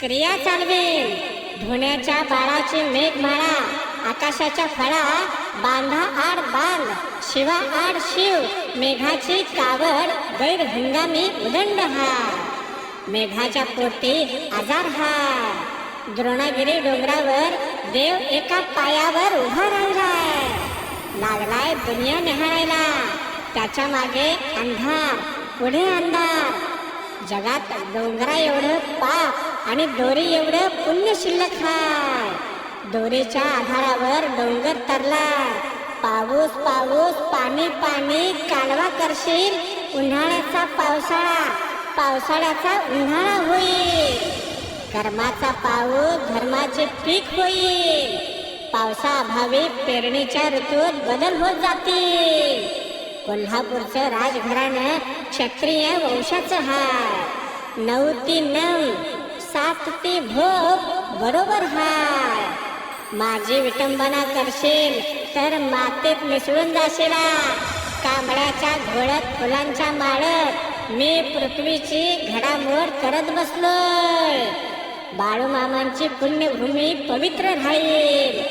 क्रिया चालवेल धुण्याच्या बाळाची मेघमाळा आकाशाच्या फळा बांधा आड बांध. शिवा आड शिव. मेघाची कावड गैर हंगामी उदंड हार. मेघाच्या पोटी आजार हार. द्रोणागिरी डोंगरावर देव एका पायावर उभा राहिलाय. लागलाय दुनिया निहाळायला त्याच्यामागे अंधार पुढे अंधार. जगात डोंगरा एवढं पाप आणि दोरी एवढं पुण्य शिल्लक हाय. दोरीच्या आधारावर डोंगर तरला पाऊस पाऊस पाणी पाणी कालवा करशील उन्हाळ्याचा पावसाळा. पावसाळ्याचा उन्हाळा होईल. कर्माचा पाऊस धर्माचे पीक होईल. पावसाअभावी पेरणीच्या ऋतूत बदल होत जातील. कोल्हापूरचं राजघराणं क्षत्रिय वंशाचं हाय. नऊ ती नऊ सात ती भोग बरोबर हाय. माझी विटंबना करशील तर मातीत मिसळून जाशील कांबळ्याच्या घोळत फुलांच्या माळत मी पृथ्वीची घडामोड करत बसलोय. बाळूमामांची पुण्यभूमी पवित्र राहील.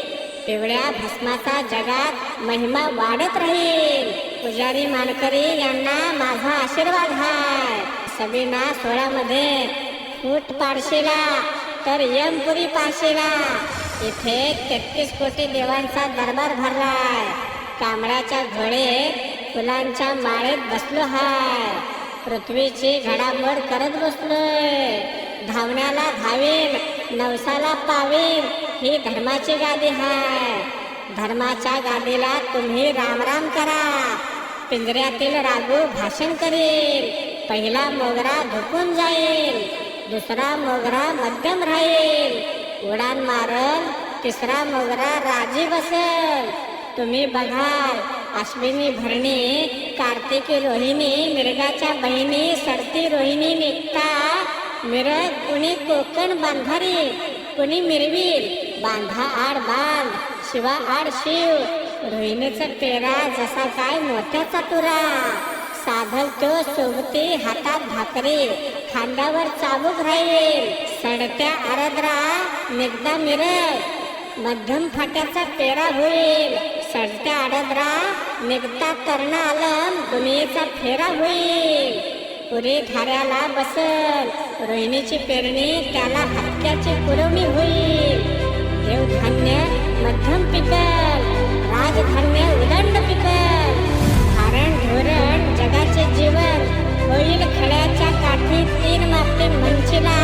पिवळ्या भस्माचा जगात महिमा वाढत राहील. पुजारी मानकरी यांना माझा आशीर्वाद हाय. सबीना सोळामध्ये फूट पाडशीला. तर यमपुरी पाशीला इथे तेहतीस कोटी देवांचा दरबार भरलाय. कांबळ्याच्या घोडे फुलांच्या माळेत बसलो हाय. पृथ्वीची घडामोड करत बसलोय. धावण्याला धावीन नवसाला पावीन ही धर्माची गादी हाय. धर्माच्या गादीला तुम्ही राम राम करा. पिंजऱ्यातील रागू भाषण करेल पहिला मोगरा झुकून जाईल दुसरा मोगरा मध्यम राहील. उडान मारल तिसरा मोगरा राजी बसेल. तुम्ही बघाल अश्विनी भरणी कार्तिकी रोहिणी मिरगाच्या बहिणी सरती रोहिणी निघता. मिरग कुणी कोकण बांधारी कुणी मिरवील. बांधा आड बांध शिवा आड शिव. रोहिणीचा पेरा जसा काय मोठ्याचा तुरा साधलतो तो सोबती हातात भाकरे. खांद्यावर चाबूक राहील. सडत्या आरद्रा निगदा मिरग मध्यम फाट्याचा पेरा होईल. सडत्या आडद्रा निघता तरण आलम. दुनियेचा फेरा होईल. पुरे धाऱ्याला बसल. रोहिणीची पेरणी त्याला हक्क्याची पुरवणी होईल. देवधान्य मध्यम पिकल राजधान्य उदा जगाचे जीवन होईल खड्याच्या काठी तीन मापटी म्हणशीला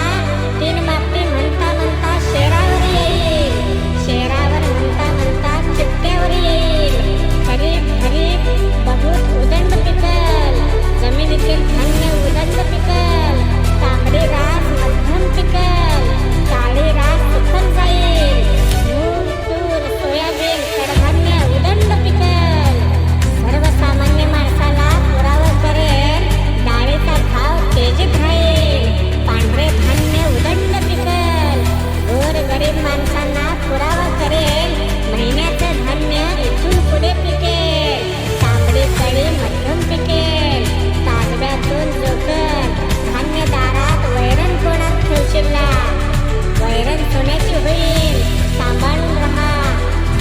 सोन्याची होईल सांभाळून राहा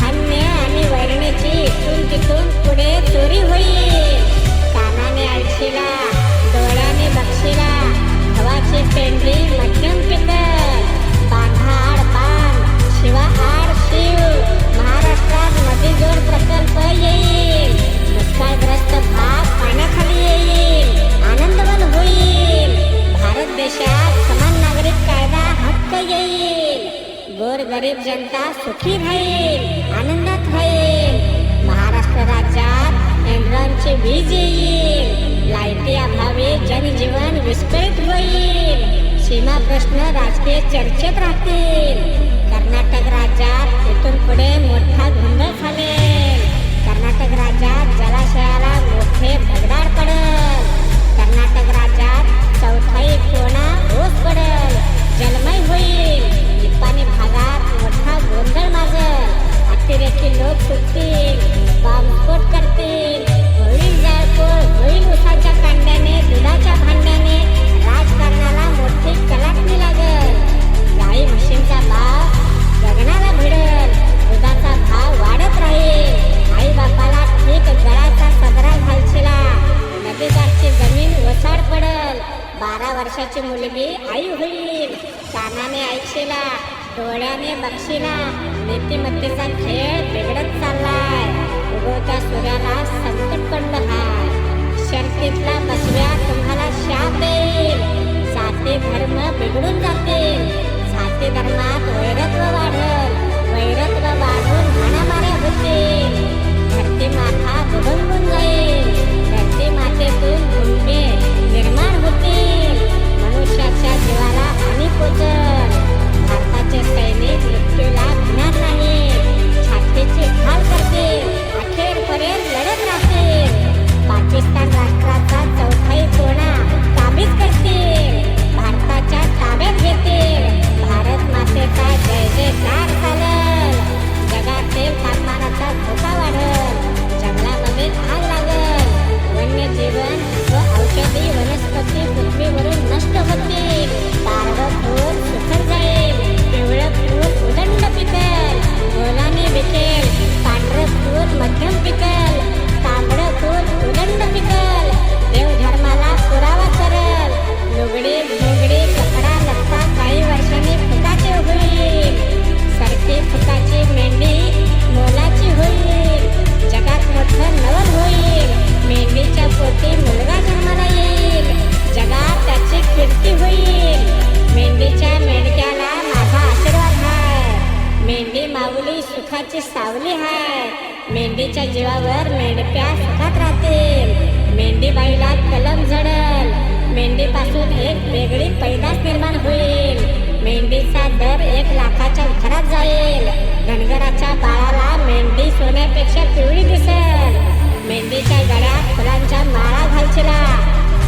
धान्य आणि वैरणीची इथून तिथून पुढे चोरी होईल कानाने ऐकशीला डोळ्याने बघशीला हवाची पेंढी मध्यम पिकल बांधा आड बांध शिवा आड शिव महाराष्ट्रात नदी जोड प्रकल्प येईल दुष्काळग्रस्त भाग पाण्याखाली येईल आनंदवन होईल. भारत देशात समान नागरिक कायदा हक्क येईल. गोर गरीब जनता सुखी राहील आनंदात राहील महाराष्ट्र राज्यात एनरॉनचे वीज येईल लाईटी अभावी जनजीवन विस्कळीत होईल. सीमा प्रश्न राजकीय चर्चेत राहतील. कर्नाटक राज्यात इथून पुढे मोठा गोंधळ झालेल कर्नाटक राज्यात जलाशयाला मोठे भगदाड पडल. कर्नाटक राज्यात चौथाई कोणा ओस पडल. जलमय होईल. निपाणी भागात मोठा गोंधळ माजल अतिरेकी लोक सुटतील बॉम्बस्फोट करतील. होईल जाळपोळ होईल उसाच्या कांड मेंढीच्या जीवावर मेंढप्या सुखात राहतील. मेंढीबाईला कलम जडल. मेंढीपासून एक वेगळी पैदास निर्माण होईल. मेंढीचा दर एक लाखाच्या घरात जाईल. धनगराच्या बाळाला मेंढी सोन्यापेक्षा पिवळी दिसेल. मेंढीच्या गळ्यात फुलांच्या माळा घालचिला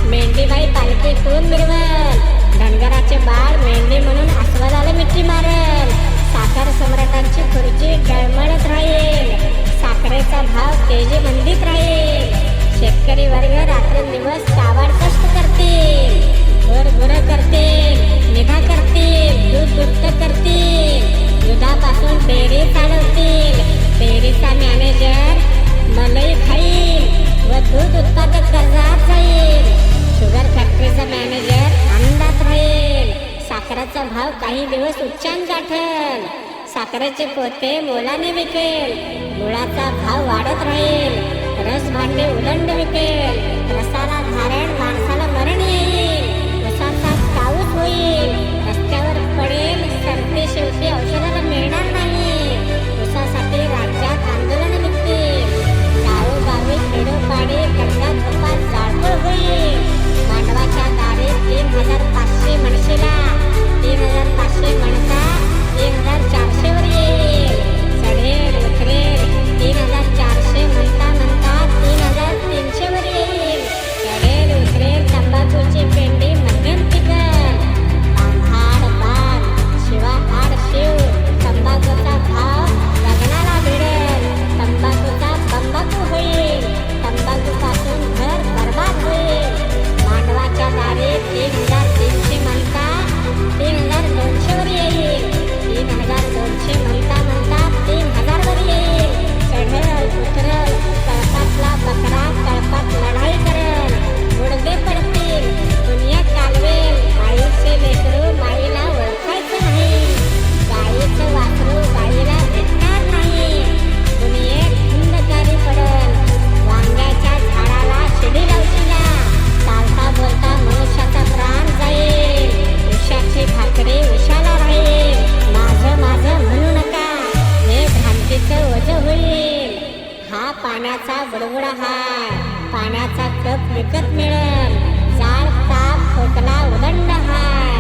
मेंढीबाई पालखीतून मिरवल. धनगराचे बाळ मेंढी म्हणून अस्वलाला मिठी मारल. साखर सम्राटांची खुर्ची डळमळत राहील. साखरेचा भाव तेजी मंदीत राहील शेतकरी वर्ग रात्रंदिवस कावाड कष्ट करतील घर गुर करतील निघा करतील दूध दुभत करतील दुधापासून डेअरी चालवतील डेअरीचा मॅनेजर मलई खाईल व दूध उत्पादक कर्जात जाईल. शुगर फॅक्टरीचा मॅनेजर आनंदात राहील. साखरेचा भाव काही दिवस उच्चांक गाठल. साखरेचे पोते मोलाने विकेल. गुळाचा भाव वाढत राहील. रस भांडे उदंड विकेल. रसाला धारण माणसाला मिळेल चार ताप खोकला उदंड हाय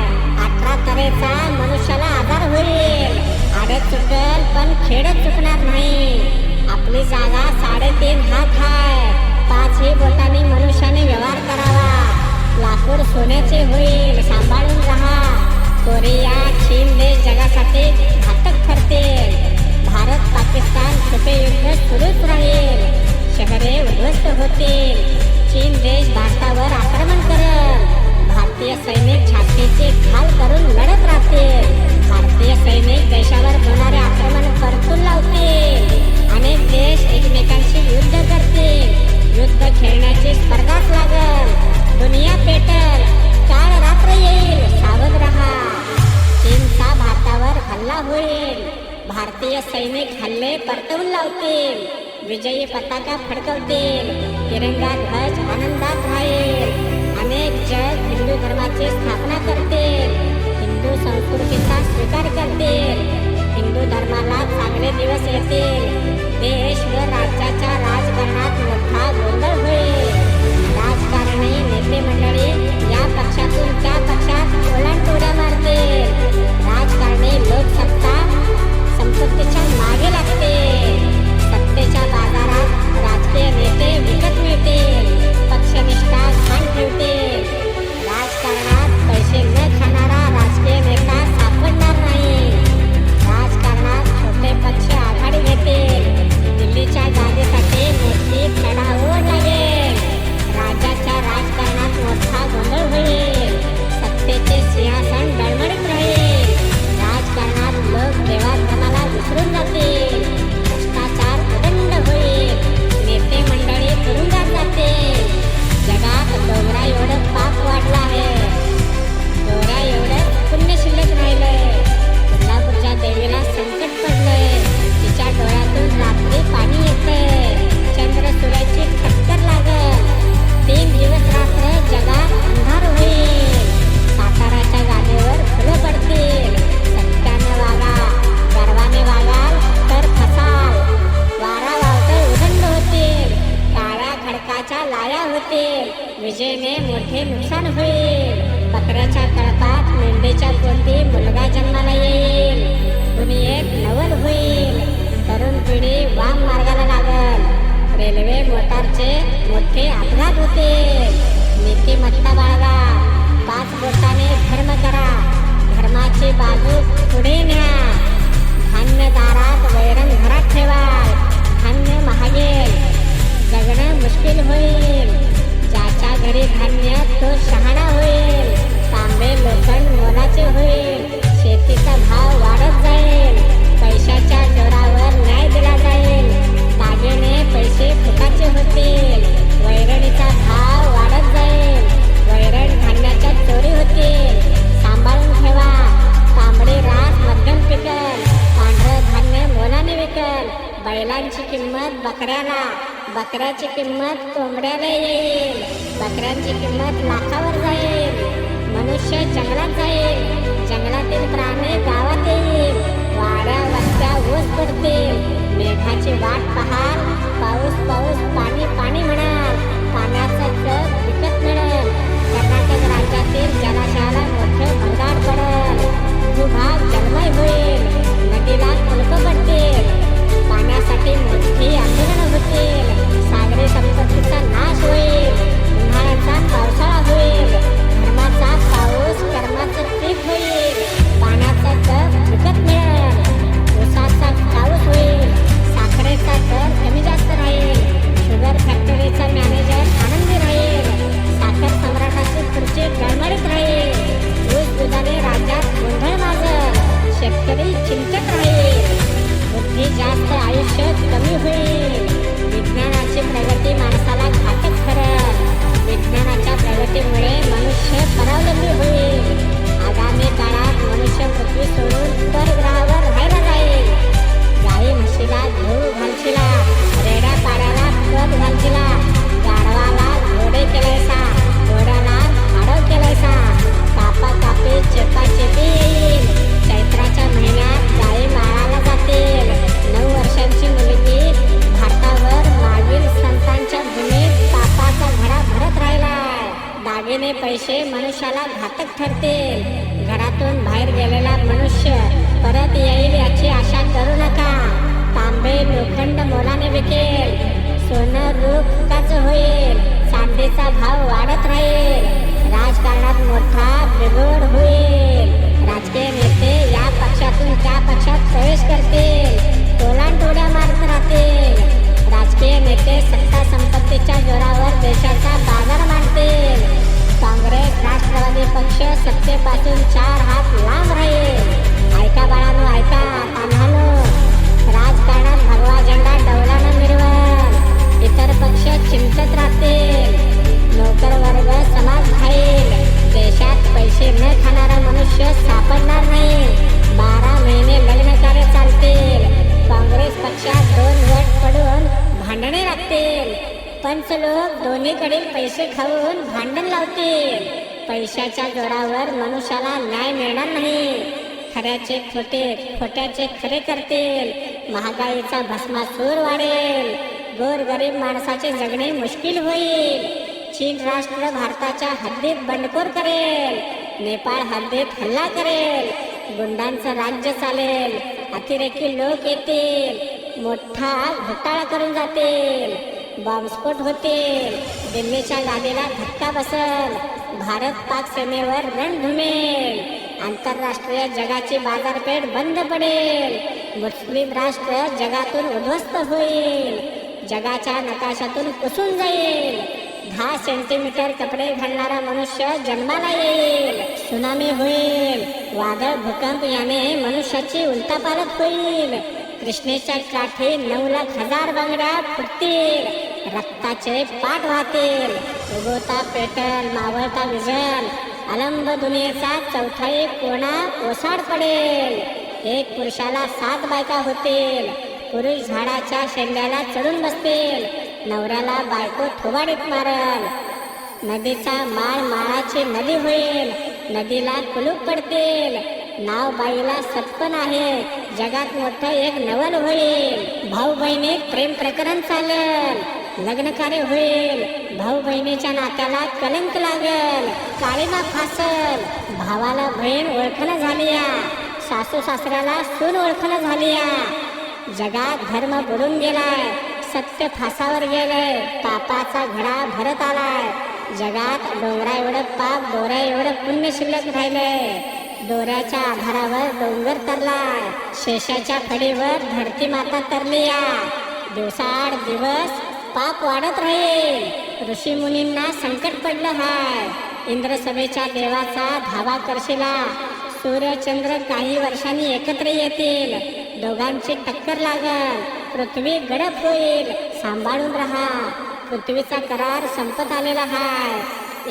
अठरा तऱ्हेचा मनुष्याला आजार होईल आडत चुकल पण खेळ चुकणार नाही आपली जागा साडेतीन हात हाय पाचही बोटांनी मनुष्याने व्यवहार करावा लाकूड सोन्याचे होईल सांभाळून राहा कोरिया चीन देश जगासाठी घातक ठरतील भारत पाकिस्तान छोटे युद्ध सुरूच राहील. शहरे उद्ध्वस्त होतील. चीन देश भारतावर आक्रमण करल. भारतीय सैनिक छातीचे खाल करून लढत राहतील. भारतीय सैनिक देशावर होणारे आक्रमण करतो विजयी पताका फडकवतील. तिरंगा ध्वज आनंदात राहील अनेक जग हिंदू धर्माची स्थापना करतील. हिंदू संस्कृतीचा स्वीकार करतील. हिंदू धर्माला चांगले दिवस येतील. देश व राज्याच्या राजकारणात मोठा गोंधळ होईल. राजकारणी नेते मंडळी या पक्षात बकराची किंमत कोंबड्याला येईल. बकऱ्यांची किंमत लाखावर जाईल. मनुष्य जंगलात जाईल. जंगलातील प्राणी गावात येईल. वाड्या वस्त्या ऊस पडतील मेघाची वाट पहाल. पाऊस पाऊस पाणी पाणी म्हणाल. पाण्याचा जग विकत मिळेल. कर्नाटक राज्यातील जलाशयाला मोठे भंगार पडेल. भूभाग जन्मय प्रवेश करतील टोलांटोड्या मारत राहते. राजकीय नेते सत्ता संपत्तीच्या जोरावर देशाचा बाजार मांडतील काँग्रेस राष्ट्रवादी पक्ष सत्तेपासून चार हात लांब राहील. ऐका बाळानो ऐका कान्हानो राजकारणात भगवा झेंडा डवला न इतर पक्ष चिमटत राहते नोकर वर्ग समाज खाईल लोक पैसे खाऊन भांडण लावतील पैशाच्या जोरावर मनुष्याला न्याय मिळणार नाही. खऱ्याचे खोटे खोट्याचे खरे करतील. महागाईचा भस्मासूर वाढेल. गोरगरीब माणसाचे जगणे मुश्किल होईल. चीन राष्ट्र भारताच्या हद्दीत बंडखोर करेल. नेपाळ हद्दीत हल्ला करेल. गुंडांचं राज्य चालेल. अतिरेकी लोक येतील. मोठा घोटाळा करून जातील. बॉम्बस्फोट होतील दिल्लीच्या गादीला धक्का बसल. भारत पाक सीमेवर रण धुमेल आंतरराष्ट्रीय जगाची बाजारपेठ बंद पडेल. मुस्लिम राष्ट्र जगातून उद्ध्वस्त होईल. जगाच्या नकाशातून कुसून जाईल. दहा सेंटीमीटर कपडे घालणारा मनुष्य जन्माला येईल. सुनामी होईल. वादळ भूकंप याने मनुष्याची उलटापालट होईल. कृष्णेच्या काठी नऊ लाख हजार बांगड्या फुटतील. रक्ताचे पाठ वाहतील. उगवता पेटल मावळता विझल. अलंब दुनियेचा चौथाई कोणा ओसाड पडेल. एक पुरुषाला सात बायका होतील. पुरुष झाडाच्या शेंड्याला चढून बसतील. नवऱ्याला बायको थोबाडीत मारल. नदीचा माळ माळाची नदी होईल. नदीला कुलूप पडतील. नाव बाईला सत्पन आहे. जगात मोठं एक नवल होईल. भाऊ बहिणीत प्रेम प्रकरण चालेल. लग्न कार्य होईल. भाऊ बहिणीच्या नात्याला कलंक लागल. काळीमा फासल. भावाला बहीण ओळखणं झाली या सासू सासऱ्याला सून ओळखणं झाली या जगात धर्म बुडून गेलाय. सत्य फासावर गेलंय. पापाचा घडा भरत आलाय. जगात डोंगरा एवढं पाप डोऱ्या एवढं पुण्य शिल्लक राहिलंय. दोऱ्याच्या आधारावर डोंगर तरलाय. शेषाच्या फडीवर धरती माता तरली या दिवसाआड दिवस पाप वाढत राहील. ऋषी मुनींना संकट पडलं हाय. इंद्रसभेच्या देवाचा धावा करशिला सूर्य चंद्र काही वर्षांनी एकत्र येतील. दोघांची टक्कर लागल. पृथ्वी गडप होईल. सांभाळून राहा. पृथ्वीचा करार संपत आलेला हाय.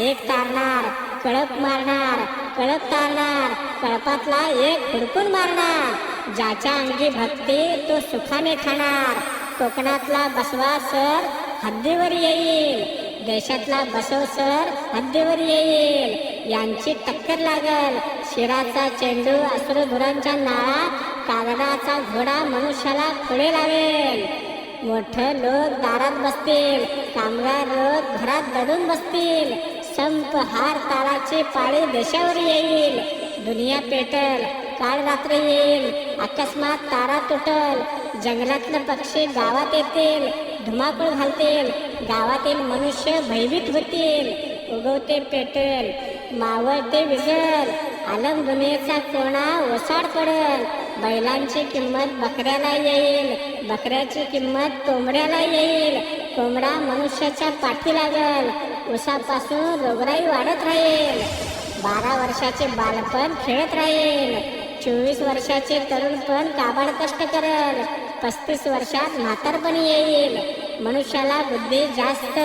एक तारणार कळप मारणार कळप तारणार कळपातला एक हुडकून मारणार. ज्याच्या अंगी भक्ती तो सुखाने खाणार. कोकणातला बसवा सर हद्दीवर येईल. देशातला बसव सर हद्दीवर येईल. यांची टक्कर लागल. शिराचा चेंडू अश्रुधुरांच्या नाळा कागदाचा घोडा मनुष्याला पुढे लावेल. मोठं लोक दारात बसतील. कामगार लोक घरात दडून बसतील. संप हार ताराची पाळी देशावर येईल. दुनिया पेटल. काळ रात्र येईल. अकस्मात तारा तुटल. जंगलातलं पक्षी गावात येतील. धुमाकूळ घालतील. गावातील मनुष्य भयभीत होतील. उगवते पेटेल. मावळते विजल. आलम दुनियेचा कोणा ओसाड पडेल. बैलांची किंमत बकऱ्याला येईल. बकऱ्याची किंमत कोंबड्याला येईल. कोंबडा मनुष्याच्या पाठी लागल. उसापासून रोगराई वाढत राहील. बारा वर्षाचे बालपण खेळत राहील. चोवीस वर्षाचे तरुणपण काबाड कष्ट करेल. पस्तीस वर्षात म्हातारपण येईल. मनुष्याला बुद्धी जास्त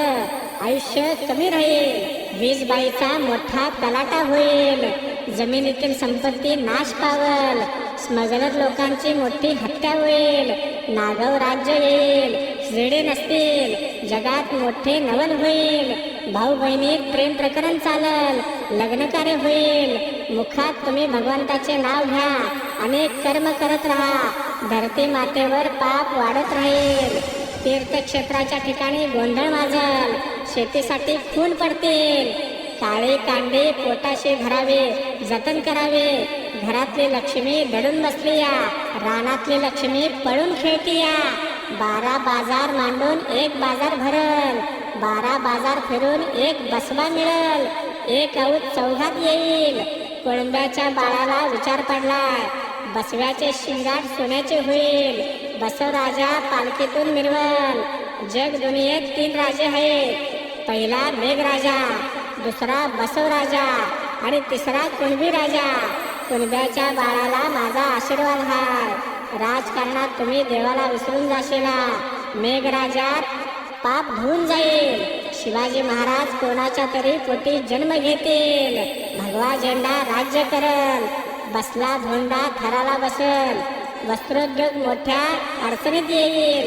आयुष्य कमी राहील. वीज बाईचा मोठा तलाटा होईल. जमिनीतील संपत्ती नाश पावल. स्मगलर लोकांची मोठी हत्या होईल. नागव राज्य येईल. श्रेडे नसतील. जगात मोठे नवल होईल. भाऊ बहिणीत प्रेम प्रकरण चालल. लग्न कार्य होईल. मुखात तुम्ही भगवंताचे नाव घ्या. अनेक कर्म करत राहा. धरती मातेवर पाप वाढत राहील. तीर्थक्षेत्राच्या ठिकाणी गोंधळ माजल. शेतीसाठी खून पडतील. काळे कांडे पोटाशी भरावे जतन करावे. घरातली लक्ष्मी दडून बसली या. रानातली लक्ष्मी पळून खेळती या. बारा बाजार मांडून एक बाजार भरल. बारा बाजार फिरून एक बसवा मिळल. एक औत चौघात येईल. कोळंब्याच्या बाळाला विचार पडला. बसव्याचे शिंगाट सोन्याचे होईल. बसव राजा पालखीतून मिरवल. जग दुनियेत तीन राजे आहेत. पहिला मेघराजा दुसरा बसव राजा आणि तिसरा कुणबी राजा. कुणब्याच्या बाळाला माझा आशीर्वाद हाय. राजकारणात तुम्ही देवाला विसरून जाशील. मेघराजात पाप धुवून जाईल. शिवाजी महाराज कोणाच्या तरी पोटी जन्म घेतील. भगवा झेंडा राज्य करल. बसला धोंडा थराला बसल. वस्त्रोद्योग मोठ्या अडचणीत येईल.